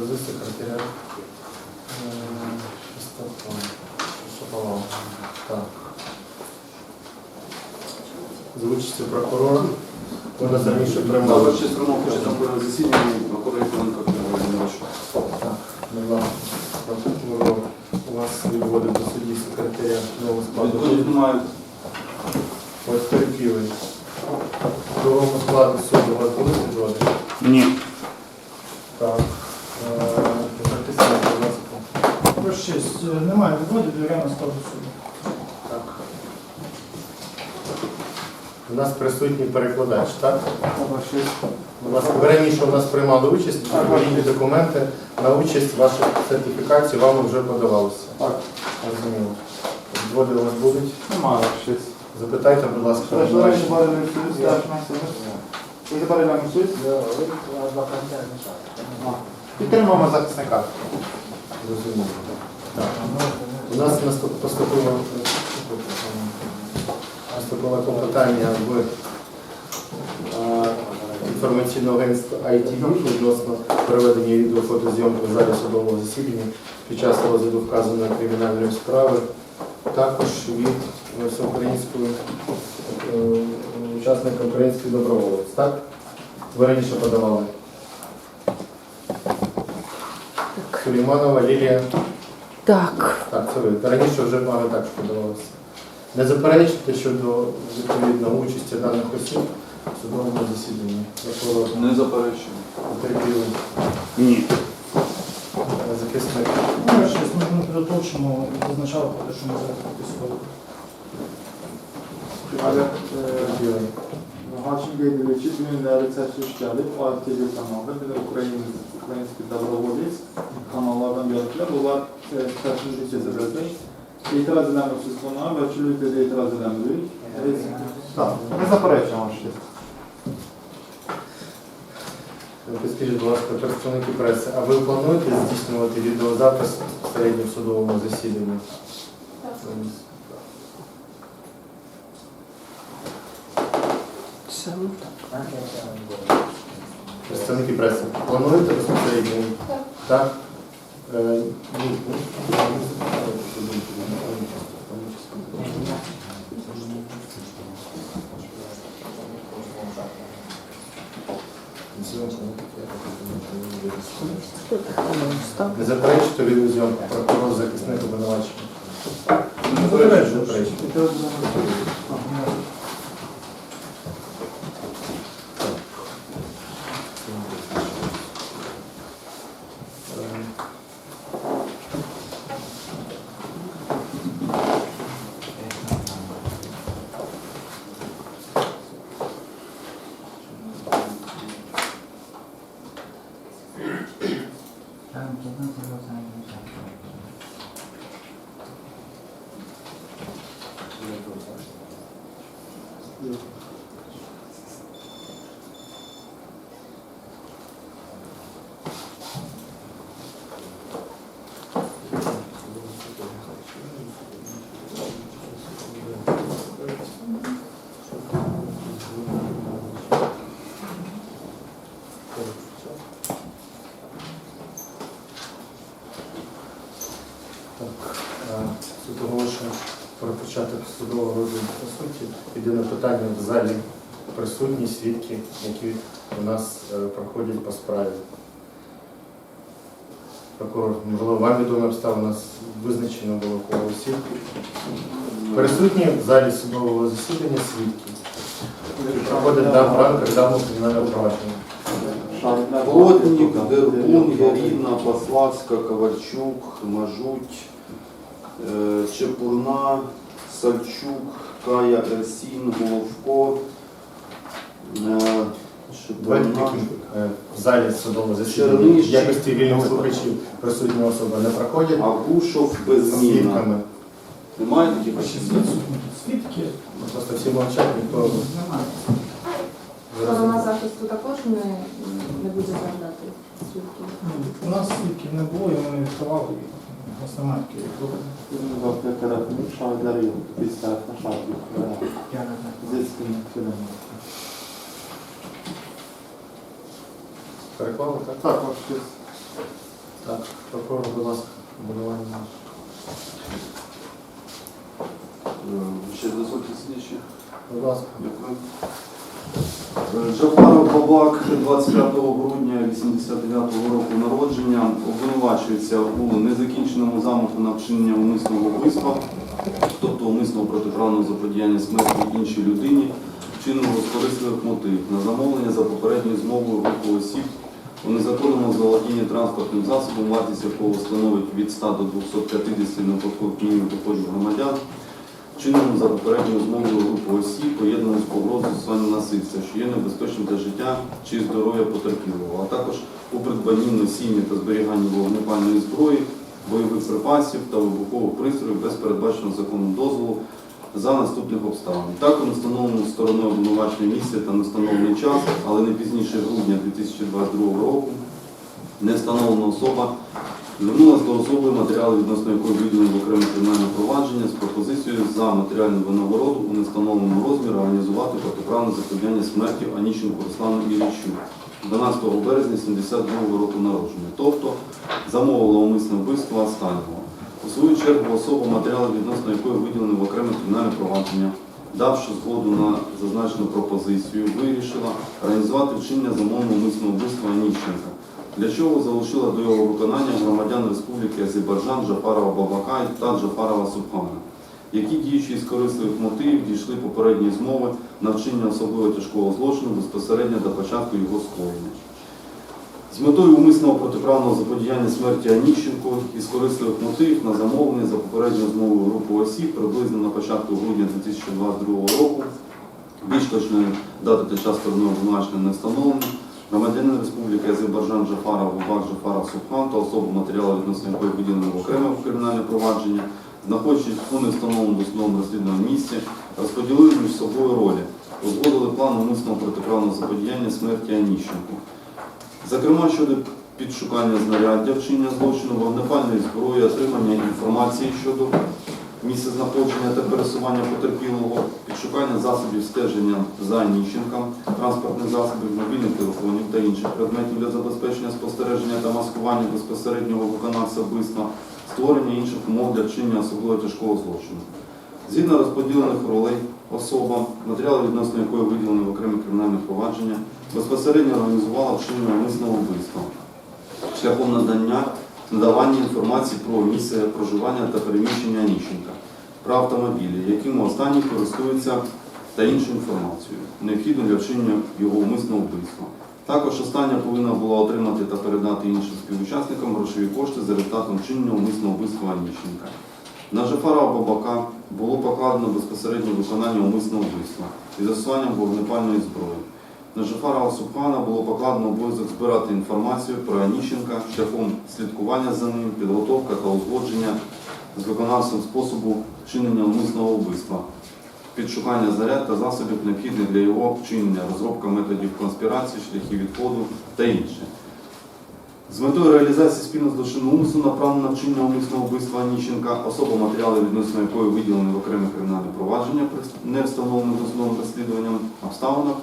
Карабази, секретаря е, Шестопал. Шестопалова. Так. За участю прокурора. Ви нас раніше приймали. Завтра ще скромно початку на засіданні прокурор Іванко Кривович. Так, будь ласка, прокурор у вас відводить до судді секретаря нового складу. Відводів немає. Ось терпілий. Другому складу суду вас будуть відводити? Ні. Так. Е, Захисник, будь ласка. Прошу честь, е, немає відводів до рано складу суду. Так. У нас присутній перекладач, так? Будь ласка, раніше у нас приймали участь, відповідні документи на участь ваших сертифікацій вам вже подавалися. Так. Розуміло. Відводи у вас будуть? Немає щось. Запитайте, будь ласка? Підтримуємо захисника. Розуміло. Так. У нас наступ- поступило поступило клопотання в е, інформаційного агентства ITV відносно проведення відеофотозйомки в залі судового засідання під час розгляду вказаної кримінальної справи. Також від е, всеукраїнської е, учасника української доброволець. Так? Ви раніше подавали. Сулейманова Лілія. Так, Так, це ви. Раніше вже вами також подавалося. Не заперечуйте щодо відповідно участі даних осіб судовому засіданні. Прокурор Не заперечую. потерпіли Ні. захисник. Ну, честь, ми ми підготовчимо, зазначали про те, що ми зараз підписували. Але Потерпілий. Hakim Bey'le Çizmenin Değerli Şişler'de Fuat TV kanalı, bir de Ukrayna, Ukrayinski Dabrovolis kanallardan geldiler. Onlar e, kaçıncı cesedesi. İtiraz eden buna ve de itiraz eden büyük. Tamam. Ne заперечуємо щось. Підскажіть, будь ласка, представники преси, а ви плануєте здійснювати відеозапис безпосередньо в судовому засіданні? саме так. Представники преси, плануєте безпосередньо? Так. Е, ні. Хто Не став? Не заперечуєте відеозйомку, прокурор, захисник обвинувачення. Не заперечую. Заперечую. İtiraz eden husus. Так, е, суд оголошує про початок судового розгляду по суті. Єдине питання в залі присутні свідки, які у нас е, проходять по справі. Прокурор, можливо, вам відомі обставини, у нас визначено було коло осіб. Присутні в залі судового засідання свідки. Проходить да, в рамках даного провадження. Плотник, Дербун, Ярина, Пославська, Ковальчук, Мажуть, е, Чепурна, Сальчук, Кая Ерсін, Головко, е, Давайте таким, е, в залі судового засідання в якості вільних слухачів присутні особи не проходять Агушов, Безміна. свідками. Немає таких свідки. Просто всі мовчать, ніхто Немає. Сторона захисту також не, не буде заглядати свідків. Ну, У нас свідків не було, і ми відкривали їх. Zeskin filan. переклали, так? Tak, bak biz Так, прокурор, будь ласка, обвинувальний наш. Е, Ще дозвольте слідчі. Будь ласка. Дякую. Джафаров Бабак 25 грудня 89 року народження. Обвинувачується у незакінченому замаху на вчинення умисного вбивства, тобто умисного протиправного заподіяння смерті іншій людині, вчиненого з корисливих мотивів. На замовлення за попередньою змовою групи осіб у незаконному заволодінні транспортним засобом, вартість якого становить від 100 до 250 неподаткових мінімум доходів громадян, вчиненому за попередньою змовою групи осіб, поєднану з погрозою застосування насильства, що є небезпечним для життя чи здоров'я потерпілого, а також у придбанні, носінні та зберіганні вогнепальної зброї, бойових припасів та вибухових пристроїв без передбаченого законом дозволу за наступних обставин. Так, у нестановленому стороною обвинувачення місця та нестановлений час, але не пізніше грудня 2022 року, не встановлена особа до особи, матеріали відносно якої виділені в окреме кримінальне провадження з пропозицією за матеріальну винагороду у нестановленому розмірі організувати протиправне заподіяння смерті Аніщенку Руслану Іллічу 12 березня 72 року народження, тобто замовила умисне вбивство останнього. У свою чергу особа, матеріали відносно якої виділені в окреме кримінальне провадження, давши згоду на зазначену пропозицію, вирішила організувати вчинення замовного умисного вбивства Аніщенка для чого залучила до його виконання громадян Республіки Азербайджан Джафарова Бабака та Джафарова Субхана, які діючи з корисливих мотивів дійшли попередньої змови на вчинення особливо тяжкого злочину безпосередньо до початку його скоєння. З метою умисного протиправного заподіяння смерті Аніщенко із корисливих мотивів на замовлення за попередньою змовою групи осіб приблизно на початку грудня 2022 року, більш точної дати та час обвинувачення не встановлено, громадянин Республіки Азербайджан Джафаров Бабак Джафаров Субхан та особа матеріали відносно якої виділено в окреме кримінальне провадження, знаходячись у невстановленому досудовому розслідуваному місці, розподілили між собою ролі, узгодили план умисного протиправного заподіяння смерті Аніщенку. Зокрема, щодо підшукання знаряддя вчинення злочину, вогнепальної зброї, отримання інформації щодо місця знаходження та пересування потерпілого, підшукання засобів стеження за Аніщенком, транспортних засобів, мобільних телефонів та інших предметів для забезпечення спостереження та маскування безпосереднього виконавця вбивства, створення інших умов для вчинення особливо тяжкого злочину. Згідно розподілених ролей, особа, матеріали відносно якої виділені в окремі кримінальні провадження, безпосередньо організувала вчинення умисного вбивства шляхом надання надавання інформації про місце проживання та переміщення Аніщенка, про автомобілі, якими останні користуються та іншу інформацію, необхідну для вчинення його умисного вбивства. Також остання повинна була отримати та передати іншим співучасникам грошові кошти за результатом вчинення умисного вбивства Аніщенка. На Жафара Бабака було покладено безпосередньо виконання умисного вбивства із застосуванням вогнепальної зброї. На Жафара Субхана було покладено обов'язок збирати інформацію про Аніщенка шляхом слідкування за ним, підготовка та узгодження з виконавцем способу вчинення умисного вбивства, підшукання заряд та засобів, необхідних для його вчинення, розробка методів конспірації, шляхів відходу та інше. З метою реалізації спільно злочинного умислу направлено на вчинення умисного вбивства Аніщенка, особа матеріали відносно якої виділені в окреме кримінальне провадження, не встановлене досудовим розслідуванням обставинах,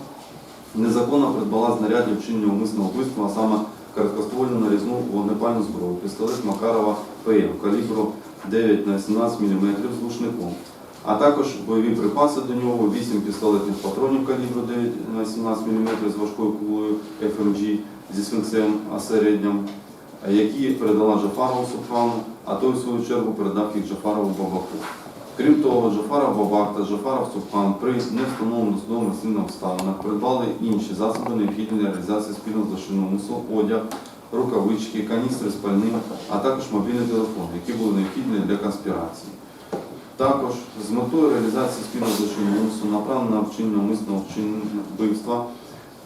незаконно придбала знаряддя вчинення умисного вбивства, а саме короткоствольну нарізну вогнепальну зброю, пістолет Макарова ПМ калібру 9 на 17 мм з глушником, а також бойові припаси до нього, 8 пістолетних патронів калібру 9 на 17 мм з важкою кулею FMG зі сфінксем осереднім, які передала Джафарову Субхану, а той в свою чергу передав їх Джафарову Бабаку. Крім того, Джафаров Бабак та Джафаров Субхан при невстановленому судовому розслідуванні обставинах придбали інші засоби, необхідні для реалізації спільного злочинного умислу, одяг, рукавички, каністри з пальним, а також мобільний телефон, які були необхідні для конспірації. Також з метою реалізації спільного злочинного умислу направлено на вчинення умисного вбивства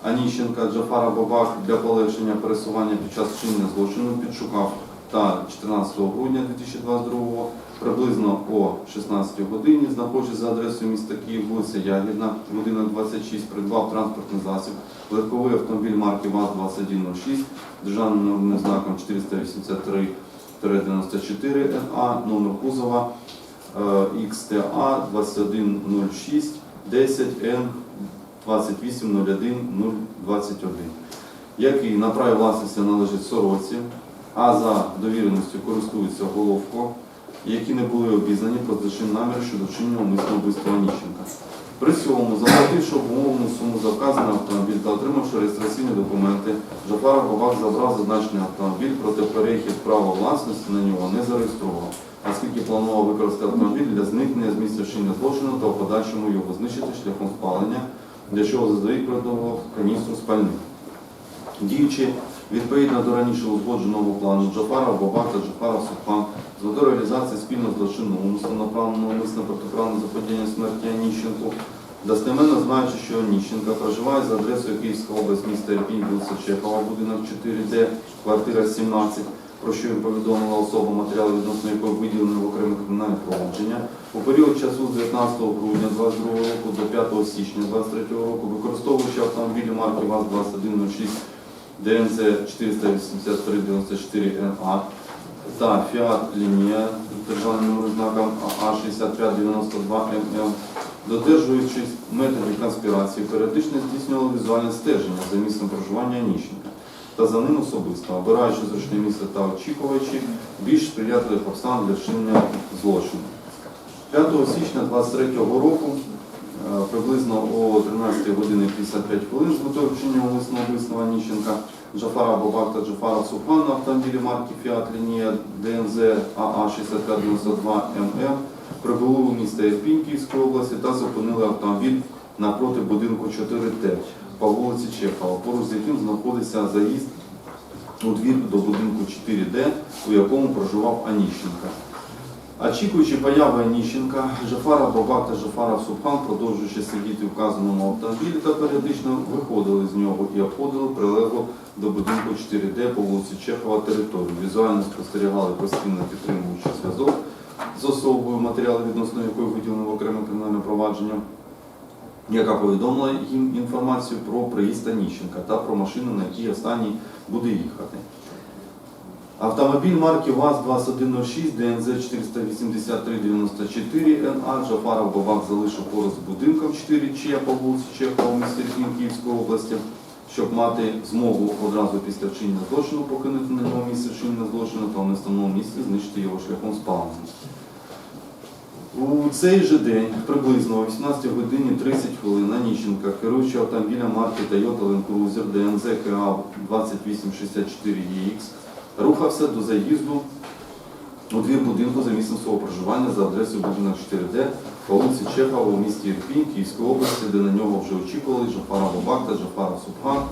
Аніщенка Джафара Бабак для полегшення пересування під час вчинення злочину підшукав та 14 грудня 2022 приблизно о 16 годині, знаходячись за адресою міста Київ, вулиця Ягідна, будинок 26, придбав транспортний засіб, легковий автомобіль марки ВАЗ-2106, державним номерним знаком 483-94 НА, номер кузова XTA 2106 10 Н 2801 021, який на праві власності належить сороці, а за довіреністю користується Головко, які не були обізнані про злочин намір щодо вчинення умисного вбивства Аніщенка. При цьому, заплативши обумовлену суму за вказаний автомобіль та отримавши реєстраційні документи, Жафаров Бабак забрав зазначений автомобіль, проте перехід права власності на нього не зареєстрував, оскільки планував використати автомобіль для зникнення з місця вчинення злочину та в подальшому його знищити шляхом спалення, для чого заздалегідь придавав каністру спальник. Діючи відповідно до раніше узгодженого плану Джафара, Бабак та Джафара Сухан з метою реалізації спільного злочину умисло направленого умисне протиправне заподіяння смерті Аніщенку, достеменно знаючи, що Аніщенка проживає за адресою Київська область, міста Ірпінь, вулиця Чехова, будинок 4D, квартира 17, про що їм повідомила особа, матеріали відносно якої виділені в окреме кримінальне провадження. У період часу з 19 грудня 22 року до 5 січня 23 року, використовуючи автомобілі марки ВАЗ-2106 ДНЗ 483-94 НА та Fiat Linea з державним знаком А6592ММ, додержуючись методів конспірації, періодично здійснювали візуальне стеження за місцем проживання Аніщенка та за ним особисто, обираючи зручне місце та очікуючи більш сприятливих обставин для вчинення злочину. 5 січня 23 року приблизно о 13 години 55 хвилин з метою умисного вбивства Аніщенка Джафара Бабак та Джафара Сухан на автомобілі марки Fiat Linea DNZ АА 6592 ММ прибули у місто Ірпінь Київської області та зупинили автомобіль напроти будинку 4Т по вулиці Чехова, поруч з яким знаходиться заїзд у двір до будинку 4Д, у якому проживав Аніщенка. Очікуючи появи Аніщенка, Жафара Бабак та Жафара Субхан, продовжуючи сидіти в вказаному автомобілі та періодично виходили з нього і обходили прилегло до будинку 4D по вулиці Чехова територію. Візуально спостерігали постійно підтримуючи зв'язок з особою, матеріали відносно якої виділено в окреме кримінальне провадження, яка повідомила їм інформацію про приїзд Аніщенка та про машину, на якій останній буде їхати. Автомобіль марки ВАЗ-2106 ДНЗ 48394 НА Джафаров Бабак залишив поруч з будинком 4 Ч по вулиці Чехова в місті Київської області, щоб мати змогу одразу після вчинення злочину покинути на нього місце вчинення злочину та в нестановленому місці знищити його шляхом спалення. У цей же день, приблизно о 18 годині 30 хвилин, на Аніщенка, керуючи автомобілем марки Toyota Land Cruiser ДНЗ КА 2864EX, рухався до заїзду у двір будинку за місцем свого проживання за адресою будинок 4D по вулиці Чехова у місті Ірпінь Київської області, де на нього вже очікували Жафара Бабак та Жафара Субхан.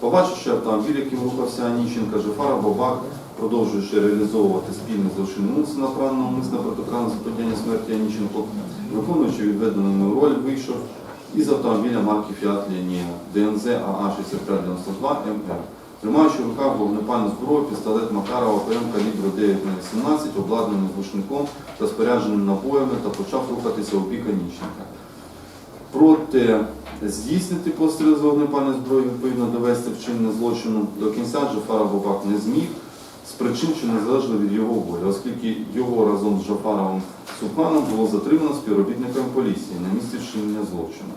Побачивши автомобіль, яким рухався Аніщенка, Жафара Бабак, продовжуючи реалізовувати спільний злочин умисне направленого умисне протиправне заподіяння смерті Аніщенко, виконуючи відведену роль, вийшов із автомобіля марки Fiat Linea ДНЗ АА 6592 МР. Тримаючи в руках вогнепальну зброю, пістолет Макарова ПМ калібру 9 на 18 обладнаний глушником та спорядженим набоями та почав рухатися у бік Аніщенка. Проте здійснити постріл з вогнепальної зброї, відповідно довести вчинення злочину до кінця Джафара Бабак не зміг з причин, що не залежали від його волі, оскільки його разом з Джафаровим Суханом було затримано співробітниками поліції на місці вчинення злочину.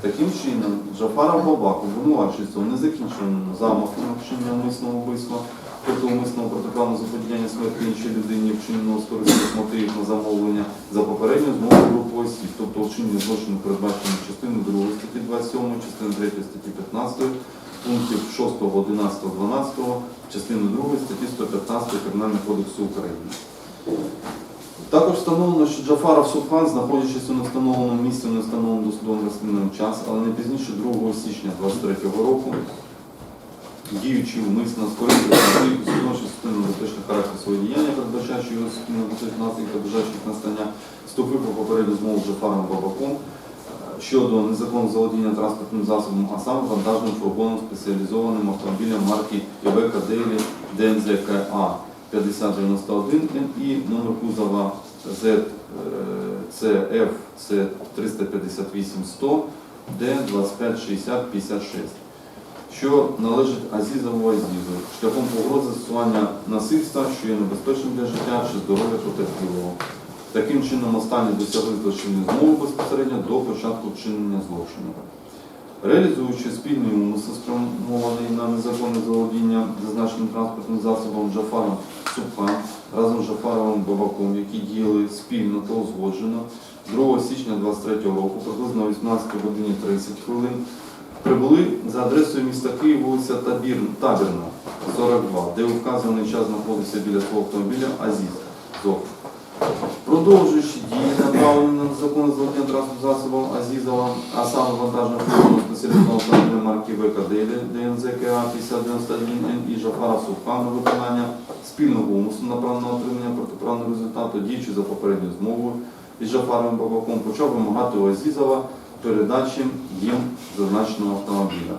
Таким чином, Джафаров Бабак обвинувачується у незакінченому замаху на вчинення умисного вбивства, тобто умисного протиправного заподіяння смерті іншій людині, вчиненого з корисних мотивів на замовлення за попередню змогу групи осіб, тобто вчинення злочину передбачено частиною 2 статті 27, частиною 3 статті 15, пунктів 6, 11, 12, частини 2 статті 115 Кримінального кодексу України. Також встановлено, що Джафаров Субхан, знаходячись у невстановленому місці, в невстановленому досудовим розслідуванням час, але не пізніше 2 січня 2023 року, діючи умисно скористувався відношення суспільно дотичний характер свого діяння, передбачаючи його суспільно та бажаючих настання, вступив у попередню змову з Джафаром Бабаком щодо незаконного заволодіння транспортним засобом, а саме вантажним фургоном спеціалізованим автомобілем марки Ібека Дейлі ДНЗКА 5091 і номер кузова ZCF це 358 100 Д 25 60 56 що належить Азізову Азізу шляхом погрози застосування насильства, що є небезпечним для життя чи здоров'я потерпілого. Таким чином останні досягли злочинної змови безпосередньо до початку вчинення злочину. Реалізуючи спільний умисел, спрямований на незаконне заволодіння зазначеним транспортним засобом Джафаром Субхан разом з Джафаровим Бабаком, які діяли спільно та узгоджено 2 січня 2023 року, приблизно о 18 годині 30 хвилин, прибули за адресою міста Київ, вулиця Табір, Табірна, 42, де у вказаний час знаходився біля свого автомобіля Азіз ЗОФ. Продовжуючи дії, направлені на незаконне заволодіння транспортним засобом Азізова, а саме вантажного фірму спеціалізованого автомобіля марки ВКД ДНЗКА 5091Н і Жафара Субхану виконання спільного умислу направленого на отримання протиправного результату, діючи за попередньою змовою із Жафаровим Бабаком, почав вимагати у Азізова передачі їм зазначеного автомобіля.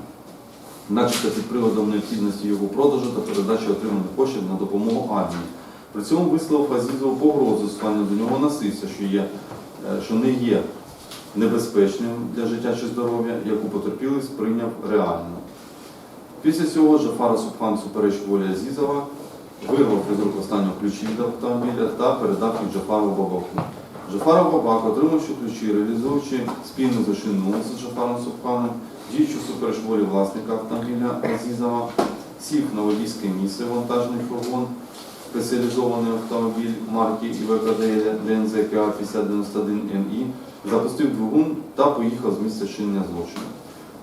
Начебто під приводом необхідності його продажу та передачі отриманих коштів на допомогу армії. При цьому висловив Азізову погрозу застосування до нього насильства, що, є, е, що не є небезпечним для життя чи здоров'я, яку потерпілий сприйняв реально. Після цього Жафара Субхан супереч волі Азізова вирвав із рук останнього ключі від автомобіля та передав їх Джафару Бабаку. Джафаров Бабак, отримавши ключі, реалізуючи спільну умисел з Джафаром Субханом, діючи супереч волі власника автомобіля Азізова, сів на водійське місце вантажний фургон, спеціалізований автомобіль марки ІВКД ДНЗК 5091НІ, запустив двигун та поїхав з місця чинення злочину.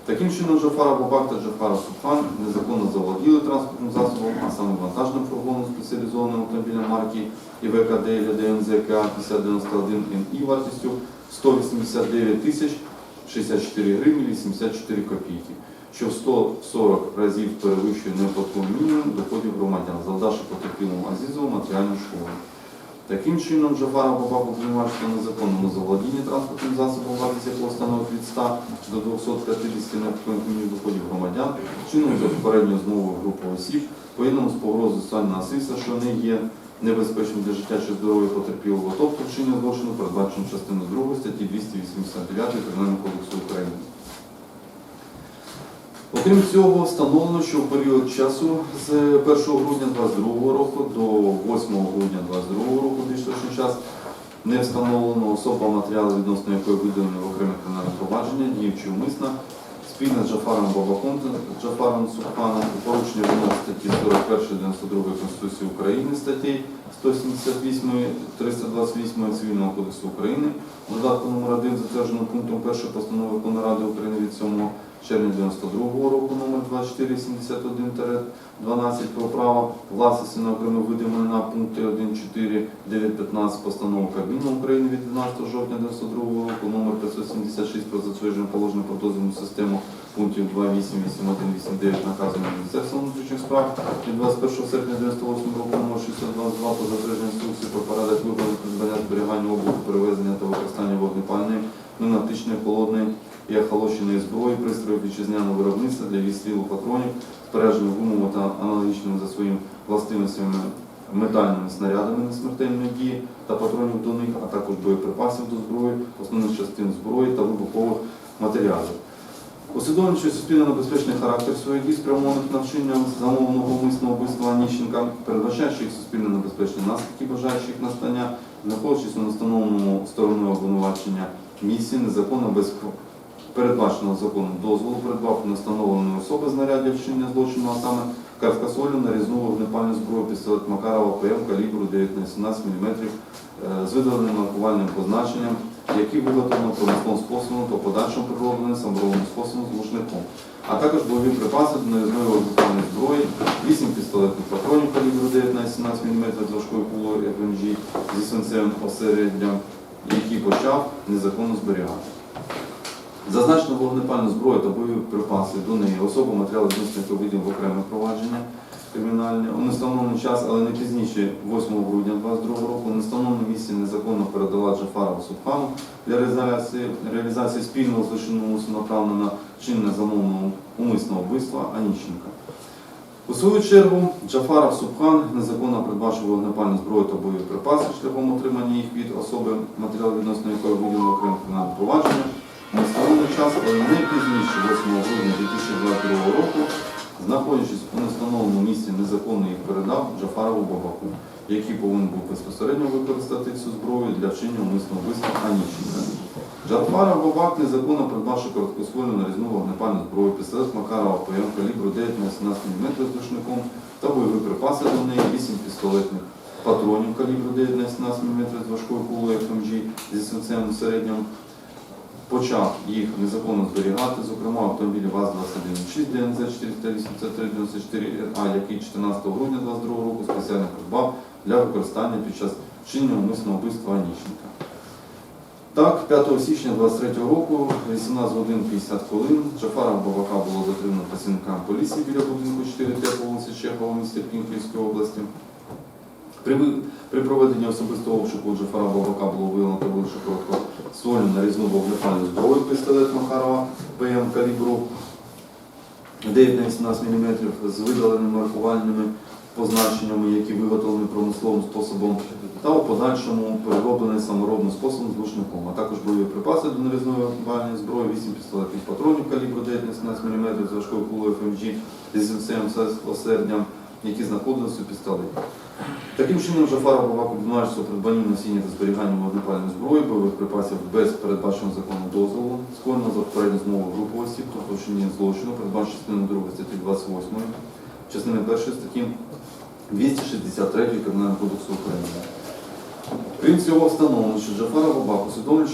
Таким чином, Джафара Бабак та Джафара Субхан незаконно заволоділи транспортним засобом, а саме вантажним фургоном спеціалізованим автомобіля марки ІВКД ДНЗК 5091 НІ вартістю 189 тисяч 64 гривні 84 копійки, що в 140 разів перевищує неоподаткований мінімум доходів громадян, завдавши потерпілому Азізову матеріальну шкоду. Таким чином, Джафара Бабак обвинувачує на незаконному заволодінні транспортним засобом, вартість якого становить від 100 до 250 необхідних мінімум доходів громадян, чином за попередньою змовою групи осіб, поєднано з погрозою стану насильства, що не є небезпечним для життя чи здоров'я потерпілого, тобто вчинення злочину, передбачено частиною 2 статті 289 Кримінального кодексу України. Окрім цього, встановлено, що в період часу з 1 грудня 2022 року до 8 грудня 2022 року дійшовши час не встановлено особа матеріали, відносно якої виділені в окреме кримінальне провадження, діючи умисно, спільно з Джафаром Бабаком Джафаром Суханом у порушення вимог статті 41 92 Конституції України статей 178 328 Цивільного кодексу України, додатку номер 1 затверджено пунктом 1 постанови Ради України від 7 червня 92 року номер 2471-12 про право власності на окремі види майна пункти 1.4, 9.15 постанови Кабміну України від 12 жовтня 92 року номер 576 про затвердження положення про дозвільну систему пунктів 2.8, 8.1, 8.9 наказу Міністерства внутрішніх справ. Від 21 серпня 98 року номер 622 про затвердження інструкції про порядок вибору придбання зберігання обліку перевезення та використання вогнепальної, пневматичної, холодної і охолощеної зброї, пристроїв вітчизняного виробництва для відстрілу патронів, споряджених гумово та аналогічними за своїм властивостями метальними снарядами несмертельної дії та патронів до них, а також боєприпасів до зброї, основних частин зброї та вибухових матеріалів. Усвідомлюючи суспільно небезпечний характер своїх дій, спрямованих на вчинення замовленого умисного вбивства Аніщенка, передбачаючи їх суспільно небезпечні наслідки, бажаючих настання, знаходячись у настановленому стороною обвинувачення місії, незаконно без передбаченого законом дозволу, придбав у настановленої особи знаряддя вчинення злочину, а саме карткасолю, нарізну вогнепальну зброю, пістолет Макарова ПМ калібру 9х17 мм е, з видаленим маркувальним позначенням, які виготовлено промисловим способом та подальшим приробленим саморобним способом з глушником, а також бойові припаси до нарізної вогнепальної зброї, 8 пістолетних патронів калібру 9х17 мм з важкою кулою FMG зі свинцевим осереддям, які почав незаконно зберігати. Зазначено вогнепальну зброю та бойові припаси до неї, особа матеріали відносних видів в окреме провадження кримінальне. У нестановлений час, але не пізніше 8 грудня 2022 року, у нестановленому місці незаконно передала Джафарова Субхану для реалізації, реалізації спільного злочинного умислу направлено на чинне замовного умисного вбивства Аніщенка. У свою чергу Джафаров Субхан незаконно придбавши вогнепальну зброю та бойові припаси шляхом отримання їх від особи, матеріал відносно якої виділено окремо кримінальне провадження, на встановлений час, не пізніше 8 грудня 2022 року, знаходячись у нестановленому місці, незаконно їх передав Джафарову Бабаку, який повинен був безпосередньо використати цю зброю для вчинення умисного вбивства Аніченка. Джафаров Бабак незаконно придбавши короткоствольну нарізну вогнепальну зброю, пістолет Макарова ПМ калібру 9 на 17 мм з душником та бойові припаси до неї, 8 пістолетних патронів калібру 9 на 17 мм з важкою кулею FMG зі свинцем середньому, почав їх незаконно зберігати, зокрема автомобілі ВАЗ-2106 ДНЗ 483-94А, який 14 грудня 2022 року спеціально придбав для використання під час вчинення умисного вбивства Аніщенка. Так, 5 січня 23 року, 18 годин 50 хвилин, Джафара Бабака було затримано працівниками поліції біля будинку 4 т по вулиці Чехова в місті Київської області. При, при проведенні особистого обшуку Джафара Бабака було виявлено та вилучено короткоствольну нарізну вогнепальну зброю пістолет Махарова ПМ калібру. 9 на 18 мм з видаленими маркувальними позначеннями, які виготовлені промисловим способом, та у подальшому перероблений саморобним способом з глушником, а також бойові припаси до нарізної вогнепальної зброї, 8 пістолетних патронів калібру 9-17 мм з важкою кулею FMG зі звінцем осердям, які знаходилися у пістолеті. Таким чином, Жафаров Бабак обвинувачується у придбанні носіння та зберіганні вогнепальної зброї, бойових припасів без передбаченого закону дозволу, скоєно за попередню змову групи осіб, тобто вчинення злочину, передбачено частиною 2 статті 28, частини 1 статті 263 Кримінального кодексу України. Крім цього, встановлено, що Джафаров Бабак, усвідомлюючи